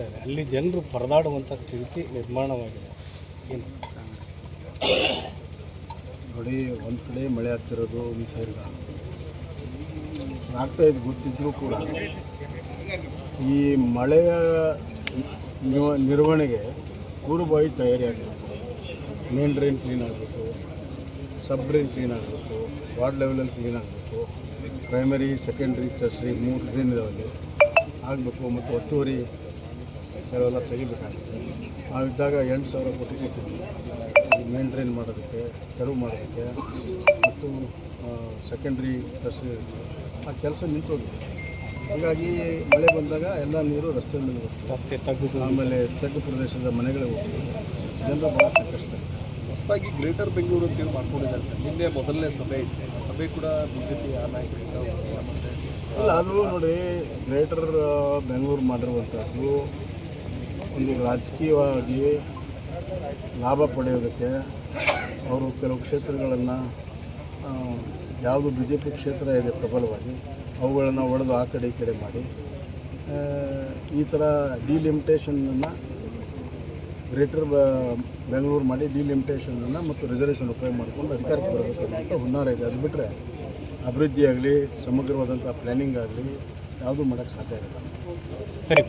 ಆಗ್ತಾ ಇದೆ ಅಲ್ಲಿ ಜನರು ಪರದಾಡುವಂಥ ಸ್ಥಿತಿ ನಿರ್ಮಾಣವಾಗಿದೆ. ಏನು? ನೋಡಿ, ಒಂದು ಕಡೆ ಮಳೆ ಆಗ್ತಿರೋದು ನಿಸರ್ಗ. ಆಗ್ತಾ ಇದ್ದು ಗೊತ್ತಿದ್ರೂ ಕೂಡ ಈ ಮಳೆಯ ನಿರ್ವಹಣೆಗೆ ಪೂರ್ವಭಾವಿ ತಯಾರಿ ಆಗಬೇಕು ಮೇನ್ ಡ್ರೈನ್ ಕ್ಲೀನ್ ಆಗಬೇಕು. ಸಬ್ ಡ್ರೈನ್ ಕ್ಲೀನ್ ಆಗಬೇಕು. ವಾರ್ಡ್ ಲೆವೆಲಲ್ಲಿ ಕ್ಲೀನ್ ಆಗಬೇಕು. ಪ್ರೈಮರಿ, ಸೆಕೆಂಡ್ರಿ, ಟರ್ಸರಿ ಮೂರು ಡ್ರೈನ್ ಇದಾವಲ್ಲಿ ಆಗಬೇಕು ಮತ್ತು ಒತ್ತುವರಿ ಕೆಲವೆಲ್ಲ ತೆಗಿಬೇಕಾಗುತ್ತೆ. ನಾವಿದ್ದಾಗ ಎಂಟು ಸಾವಿರ ಕೋಟಿ ಕೊಟ್ಟಿದ್ವಿ ಮೇಂಟೈನ್ ಮಾಡೋದಕ್ಕೆ ತೆರವು ಮಾಡೋದಕ್ಕೆ ಮತ್ತು ಸೆಕೆಂಡ್ರಿ ಟರ್ಸರಿ ಆ ಕೆಲಸ ನಿಂತೋಗಿದೆ. ಹಾಗಾಗಿ ಮಳೆ ಬಂದಾಗ ಎಲ್ಲ ನೀರು ರಸ್ತೆ ಮೇಲೆ ರಸ್ತೆ ತಗ್ಗು ಆಮೇಲೆ ತಗ್ಗು ಪ್ರದೇಶದ ಮನೆಗಳಿಗೆ ಹೋಗ್ತದೆ. ಜನರು ಭಾಳ ಸಂಕಷ್ಟ. ಹೊಸದಾಗಿ ಗ್ರೇಟರ್ ಬೆಂಗಳೂರು ಅಂತೇಳಿ ಮಾಡ್ಕೊಂಡಿದ್ದಾರೆ ಸರ್. ನಿನ್ನೆ ಮೊದಲನೇ ಸಭೆ ಇತ್ತು. ಆ ಸಭೆ ಕೂಡ ಬಿಜೆಪಿ ಆ ನಾಯಕರಿಂದ ಅಲ್ಲ ಅದು ನೋಡಿ ಗ್ರೇಟರ್ ಬೆಂಗಳೂರು ಮಾಡಿರುವಂಥದ್ದು ಒಂದು ರಾಜಕೀಯವಾಗಿ ಲಾಭ ಪಡೆಯೋದಕ್ಕೆ ಅವರು ಕೆಲವು ಕ್ಷೇತ್ರಗಳನ್ನು ಯಾವುದು ಬಿ ಜೆ ಪಿ ಕ್ಷೇತ್ರ ಇದೆ ಪ್ರಬಲವಾಗಿ, ಅವುಗಳನ್ನು ಒಡೆದು ಆ ಕಡೆ ಈ ಕಡೆ ಮಾಡಿ. ಈ ಥರ ಡಿಲಿಮಿಟೇಷನನ್ನು ಗ್ರೇಟರ್ ಬೆಂಗಳೂರು ಮಾಡಿ ಡಿಲಿಮಿಟೇಷನನ್ನು ಮತ್ತು ರಿಸರ್ವೇಷನ್ ಉಪಯೋಗ ಮಾಡಿಕೊಂಡು ಅಧಿಕಾರಕ್ಕೆ ಬರಬೇಕು ಹುನ್ನಾರ ಇದೆ. ಅದು ಬಿಟ್ಟರೆ ಅಭಿವೃದ್ಧಿಯಾಗಲಿ ಸಮಗ್ರವಾದಂಥ ಪ್ಲ್ಯಾನಿಂಗ್ ಆಗಲಿ ಯಾವುದೂ ಮಾಡೋಕ್ಕೆ ಸಾಧ್ಯ ಆಗಿಲ್ಲ ಸರಿ.